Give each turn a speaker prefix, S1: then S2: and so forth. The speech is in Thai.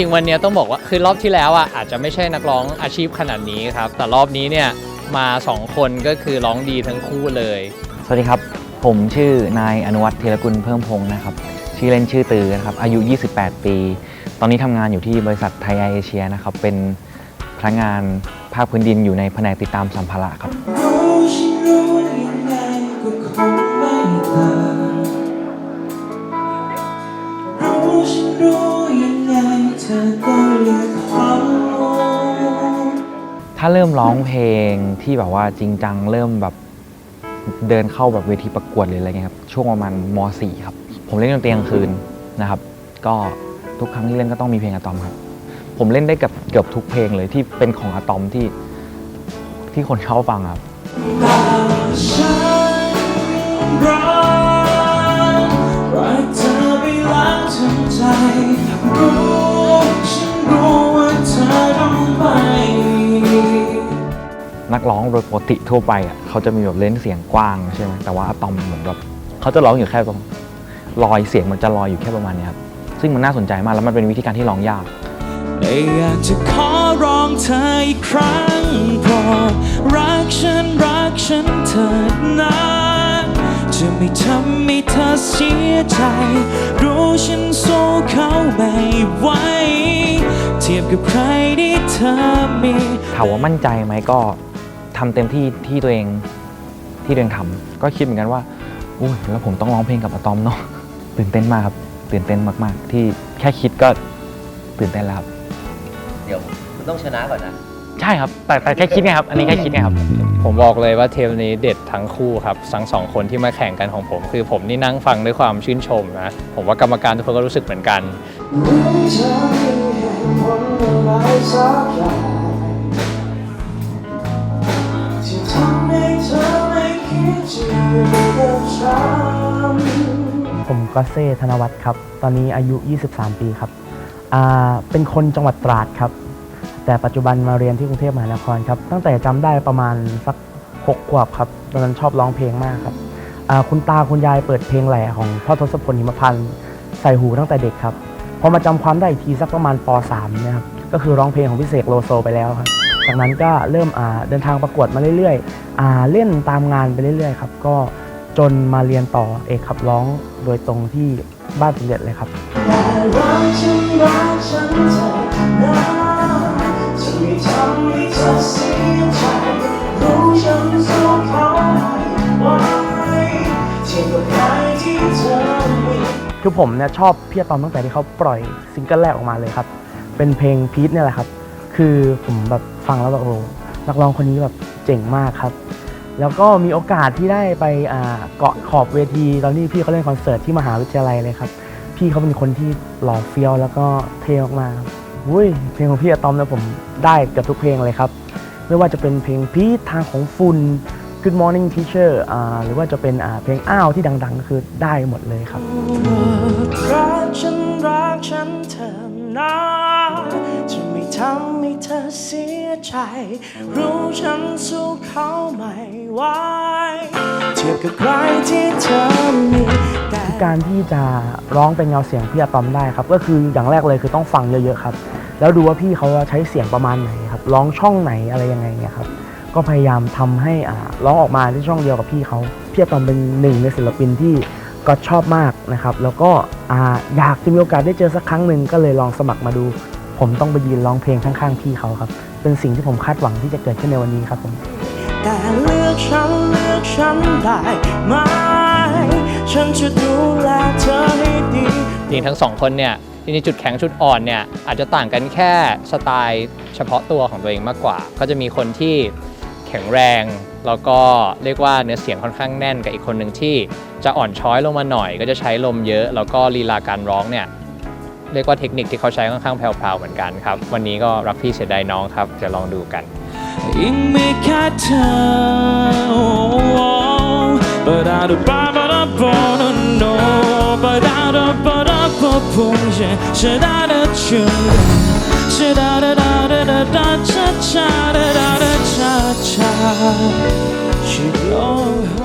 S1: ริง ๆ วันนี้ต้องบอกว่าคือรอบที่แล้วอะอาจจะไม่ใช่นักร้องอาชีพขนาดนี้ครับ แต่รอบนี้เนี่ยมาสองคนก็คือร้องดีทั้งคู่เลย
S2: สวัสดีครับ ผมชื่อนายอนุวัฒน์เทรกุลเพิ่มพงศ์นะครับ ชื่อเล่นชื่อตือนะครับ อายุ 28 ปี ตอนนี้ทำงานอยู่ที่บริษัทไทยเอเชียนะครับ เป็นพนักงานภาคพื้นดินอยู่ในแผนกติดตามสัมภาระครับ ถ้าเริ่มร้องเพลงที่แบบว่าจริงจังเริ่มแบบเดินเข้าแบบเวทีประกวดหรืออะไรเงี้ยครับช่วงประมาณม .4 ครับ ผมเล่นดนตรีกลางคืนนะครับ ก็ทุกครั้งที่เล่นก็ต้องมีเพลงอะตอมครับ ผมเล่นได้กับเกือบทุกเพลงเลยที่เป็นของอะตอมที่ที่คนชอบฟังครับ
S3: รักเธอไปล้วทั้งใจ นั
S2: กร้องโดยปกติทั่วไปอะเขาจะมีแบบเล่นเสียงกว้างใช่ไหมแต่ว่าอะตอมเหมือนแบบเขาจะร้องอยู่แค่ประมาณลอยเสียงมันจะลอยอยู่แค่ประมาณเนี้ยครับซึ่งมันน่าสนใจมากแล้วมันเป็นวิธีการที่ร้องยาก
S3: แต่อยากจะขอร้องเธออีกครั้งโปรดรักฉันรักฉันเถิดนะจะไม่ทำให้เธอเสียใจ รู้ฉันสู้เขาไม่ไหวเทียบกับใครที่เธอมี
S2: ถามว่ามั่นใจไหมก็ ทำเต็มที่ที่ตัวเองที่ตัวเองทำก็คิดเหมือนกันว่าอุ้ยแล้วผมต้องร้องเพลงกับอะตอมเนาะตื่นเต้นมากครับตื่นเต้นมาก ๆ ที่แค่คิดก็ตื่นเต้นแล้วครับ
S4: เดี๋ยวคุณต้องชนะก่อนนะ
S2: ใช่ครับ แต่แต่แค่คิดไงครับ อันนี้แค่คิดไงครับ
S1: ผมบอกเลยว่าเทปนี้เด็ดทั้งคู่ครับทั้งสองคนที่มาแข่งกันของผม คือผมนี่นั่งฟังด้วยความชื่นชมนะ ผมว่ากรรมการทุกคนก็รู้สึกเหมือนกัน
S5: ผมก็เซ่ธนวัฒน์ครับ ตอนนี้อายุ 23 ปีครับเป็นคนจังหวัดตราดครับ แต่ปัจจุบันมาเรียนที่กรุงเทพมหานครครับ ตั้งแต่จำได้ประมาณสัก6ขวบครับ ตอนนั้นชอบร้องเพลงมากครับ คุณตาคุณยายเปิดเพลงแหล่ของพ่อทศพลหิมพันธ์ใส่หูตั้งแต่เด็กครับ พอมาจำความได้อีกทีสักประมาณป .3 นะครับ ก็คือร้องเพลงของพี่เสกโลโซไปแล้วครับ จากนั้นก็เริ่มเดินทางประกวดมาเรื่อยๆอเล่นตามงานไปเรื่อยๆครับ ก็ จนมาเรียนต่อเอกขับร้องโดยตรงที่บ้านสมเด็จเลยครับ
S3: แต่รักฉันรักฉันเธอนะจะไม่ทำให้เธอเสียใจรู้ฉันสู้เขาไม่ไหวเทียบคือ
S5: ผมเนี่ยชอบพี่อะตอมตั้งแต่ที่เขาปล่อยซิงเกิลแรกออกมาเลยครับ เป็นเพลงพีทเนี่ยแหละครับ คือผมแบบฟังแล้วแบบโอ้นักร้องคนนี้แบบเจ๋งมากครับ แล้วก็มีโอกาสที่ได้ไปเกาะขอบเวที ตอนที่พี่เขาเล่นคอนเสิร์ตที่มหาวิทยาลัยเลยครับ พี่เขาเป็นคนที่หล่อเฟี้ยวแล้วก็เท่มากๆวุ้ยเพลงของพี่อะตอมเนี่ยผมได้เกับทุกเพลงเลยครับ ไม่ว่าจะเป็นเพลงพีททางของฝุ่น Good Morning Teacher หรือว่าจะเป็นเพลงอ้าวที่ดังๆ ก็คือได้หมดเลยครับ
S3: รักฉันรักฉันเธอนะจะไม่ทำให้เธอเสียใจ รู้ฉันสู้เขาไม่ ไหวเทียบกับใครที่เธอมีแต่
S5: การที่จะร้องเป็นเงาเสียงพี่อะตอมได้ครับ ก็คืออย่างแรกเลยคือต้องฟังเยอะๆครับ แล้วดูว่าพี่เขาใช้เสียงประมาณไหนครับร้องช่องไหนอะไรยังไงเนี่ยครับก็พยายามทำให้ร้องออกมาที่ช่องเดียวกับพี่เขาพี่อะตอมเป็นหนึ่งในศิลปินที่ก็ชอบมากนะครับ แล้วก็อยากจะมีโอกาสได้เจอสักครั้งหนึ่งก็เลยลองสมัครมาดู ผมต้องไปยืนร้องเพลงข้างๆพี่เขาครับ เป็นสิ่งที่ผมคาดหวังที่จะเกิดขึ้นในวันนี้ครับผม
S3: แต่เลือกฉันเลือกฉันได้ไหมฉันจะดูแลเธอให้ดี
S1: จริงทั้งสองคนเนี่ยจริงๆจุดแข็งจุดอ่อนเนี่ยอาจจะต่างกันแค่สไตล์เฉพาะตัวของตัวเองมากกว่า ก็จะมีคนที่แข็งแรงแล้วก็เรียกว่าเนื้อเสียงค่อนข้างแน่นกับอีกคนหนึ่งที่จะอ่อนช้อยลงมาหน่อย ก็จะใช้ลมเยอะ แล้วก็ลีลาการร้องเนี่ยเรียกว่าเทคนิคที่เขาใช้ค่อนข้างแผ่วๆเหมือนกันครับ วันนี้ก็รักพี่เสียดายน้องครับเดี๋ยวลองดูกัน
S3: 익맥하다 바라바바라보는 너 바라바바라보풍제 샤라라춘 샤라라라라라차차라라차차 지겨워